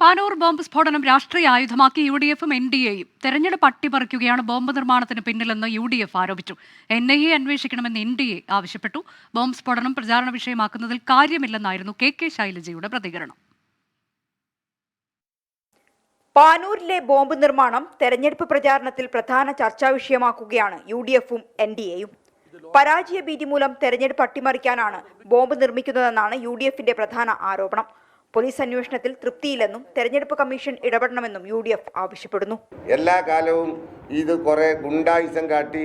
Panoor bomb സ്ഫോടനം രാഷ്ട്രീയ ആയുധമാക്കി യു ഡി എഫും എൻ ഡി എയും. തെരഞ്ഞെടുപ്പ് അട്ടിമറിക്കുകയാണ് ബോംബ് നിർമ്മാണത്തിന് പിന്നിലെന്ന് യു ഡി എഫ് ആരോപിച്ചു. എൻ ഐ എ അന്വേഷിക്കണമെന്ന് എൻ ഡി എ ആവശ്യപ്പെട്ടു. ബോംബ് സ്ഫോടനം പ്രചാരണ വിഷയമാക്കുന്നതിൽ കാര്യമില്ലെന്നായിരുന്നു കെ കെ ശൈലജയുടെ പ്രതികരണം. പാനൂരിലെ ബോംബ് നിർമ്മാണം തെരഞ്ഞെടുപ്പ് പ്രചാരണത്തിൽ പ്രധാന ചർച്ചാ വിഷയമാക്കുകയാണ് യു ഡി എഫും എൻ ഡി എയും. പരാജയ ഭീതി മൂലം തെരഞ്ഞെടുപ്പ് അട്ടിമറിക്കാനാണ് ബോംബ് നിർമ്മിക്കുന്നതെന്നാണ് യു ഡി എഫിന്റെ പ്രധാന ആരോപണം. പോലീസ് അന്വേഷണത്തിൽ തൃപ്തിയില്ലെന്നും തെരഞ്ഞെടുപ്പ് കമ്മീഷൻ ഇടപെടണമെന്നും യു ഡി എഫ് ആവശ്യപ്പെടുന്നു. എല്ലാ കാലവും ഇത് കുറേ ഗുണ്ടായുസം കാട്ടി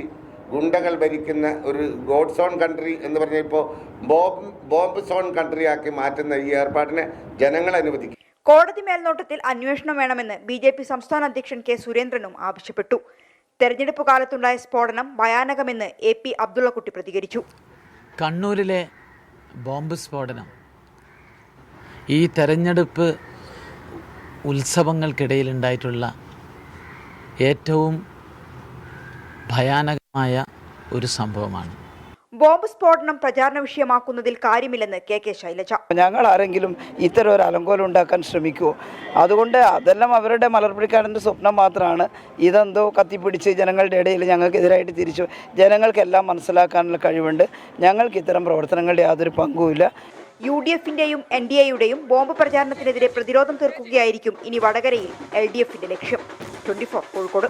ഗുണ്ടകൾ ഭരിക്കുന്ന ഒരു ഗോഡ് സോൺ കൺട്രി എന്ന് പറഞ്ഞ ഇപ്പോൾ ബോംബ് ബോംബ് സോൺ കൺട്രി ആക്കി മാറ്റുന്ന ഈ ഏർപ്പാടിനെ ജനങ്ങൾ അനുവദിക്കും. കോടതി മേൽനോട്ടത്തിൽ അന്വേഷണം വേണമെന്ന് ബി ജെ പി സംസ്ഥാന അധ്യക്ഷൻ കെ സുരേന്ദ്രനും ആവശ്യപ്പെട്ടു. തെരഞ്ഞെടുപ്പ് കാലത്തുണ്ടായ സ്ഫോടനം ഭയാനകമെന്ന് എ പി അബ്ദുള്ളക്കുട്ടി പ്രതികരിച്ചു. കണ്ണൂരിലെ ബോംബ് സ്ഫോടനം ഈ തെരഞ്ഞെടുപ്പ് ഉത്സവങ്ങൾക്കിടയിലുണ്ടായിട്ടുള്ള ഏറ്റവും ഭയാനകമായ ഒരു സംഭവമാണ്. ബോംബ് സ്ഫോടനം പ്രചാരണ വിഷയമാക്കുന്നതിൽ കാര്യമില്ലെന്ന് കെ കെ ശൈലജ. ഞങ്ങൾ ആരെങ്കിലും ഇത്തരം ഒരു അലങ്കോലം ഉണ്ടാക്കാൻ ശ്രമിക്കുമോ അതുകൊണ്ട് അതെല്ലാം അവരുടെ മലർപ്പിടിക്കാരന്റെ സ്വപ്നം മാത്രമാണ്. ഇതെന്തോ കത്തിപ്പിടിച്ച് ജനങ്ങളുടെ ഇടയിൽ ഞങ്ങൾക്കെതിരായിട്ട് തിരിച്ചു ജനങ്ങൾക്കെല്ലാം മനസ്സിലാക്കാനുള്ള കഴിവുണ്ട്. ഞങ്ങൾക്ക് ഇത്തരം പ്രവർത്തനങ്ങളുടെ യാതൊരു പങ്കുമില്ല. യു ഡി എഫിന്റെയും എൻ ഡി എയുടെയും ബോംബ് പ്രചാരണത്തിനെതിരെ പ്രതിരോധം തീർക്കുകയായിരിക്കും ഇനി വടകരയിൽ എൽ ഡി എഫിന്റെ ലക്ഷ്യം. Twenty four Kozhikode.